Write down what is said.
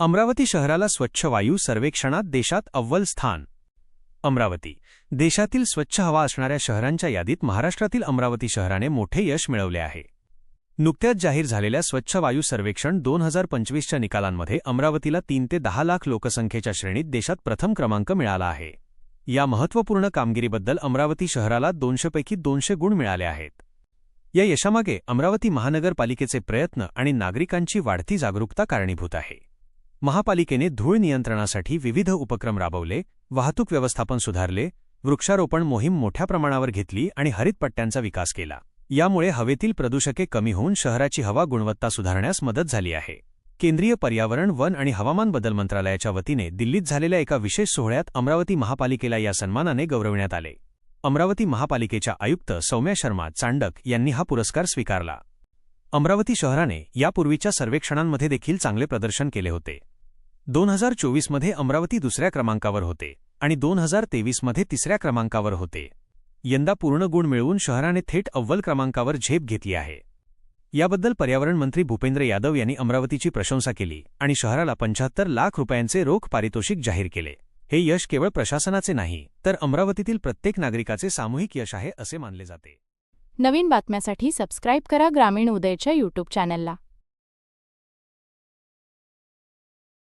अमरावती शहराला स्वच्छ वायू सर्वेक्षणात देशात अव्वल स्थान. अमरावती देशातील स्वच्छ हवा असणाऱ्या शहरांच्या यादीत महाराष्ट्रातील अमरावती शहराने मोठे यश मिळवले आहे. नुकत्याच जाहीर झालेल्या स्वच्छ वायू सर्वेक्षण दोन हजार पंचवीसच्या निकालांमध्ये अमरावतीला तीन ते दहा लाख लोकसंख्येच्या श्रेणीत देशात प्रथम क्रमांक मिळाला आहे. या महत्त्वपूर्ण कामगिरीबद्दल अमरावती शहराला दोनशेपैकी दोनशे गुण मिळाले आहेत. या यशामागे अमरावती महानगरपालिकेचे प्रयत्न आणि नागरिकांची वाढती जागरूकता कारणीभूत आहे. महापालिकेने धूळ नियंत्रणासाठी विविध उपक्रम राबवले वाहतूक व्यवस्थापन सुधारले वृक्षारोपण मोहीम मोठ्या प्रमाणावर घेतली आणि हरित पट्ट्यांचा विकास केला. यामुळे हवेतील प्रदूषके कमी होऊन शहराची हवा गुणवत्ता सुधारण्यास मदत झाली आहे. केंद्रीय पर्यावरण वन आणि हवामान बदल मंत्रालयाच्या वतीने दिल्लीत झालेल्या एका विशेष सोहळ्यात अमरावती महापालिकेला या सन्मानाने गौरविण्यात आले. अमरावती महापालिकेच्या आयुक्त सौम्या शर्मा चांडक यांनी हा पुरस्कार स्वीकारला. अमरावती शहराने यापूर्वीच्या सर्वेक्षणांमध्ये देखील चांगले प्रदर्शन केले होते. दोन हजार चोवीसमध्ये अमरावती दुसऱ्या क्रमांकावर होते आणि दोन हजार तेवीसमध्ये तिसऱ्या क्रमांकावर होते. यंदा पूर्ण गुण मिळवून शहराने थेट अव्वल क्रमांकावर झेप घेतली आहे. याबद्दल पर्यावरण मंत्री भूपेंद्र यादव यांनी अमरावतीची प्रशंसा केली आणि शहराला पंचाहत्तर लाख रुपयांचे रोख पारितोषिक जाहीर केले. हे यश केवळ प्रशासनाचे नाही तर अमरावतीतील प्रत्येक नागरिकाचे सामूहिक यश आहे असे मानले जाते. नवीन बातम्यासाठी सबस्क्राईब करा ग्रामीण उदयच्या यूट्यूब चॅनलला.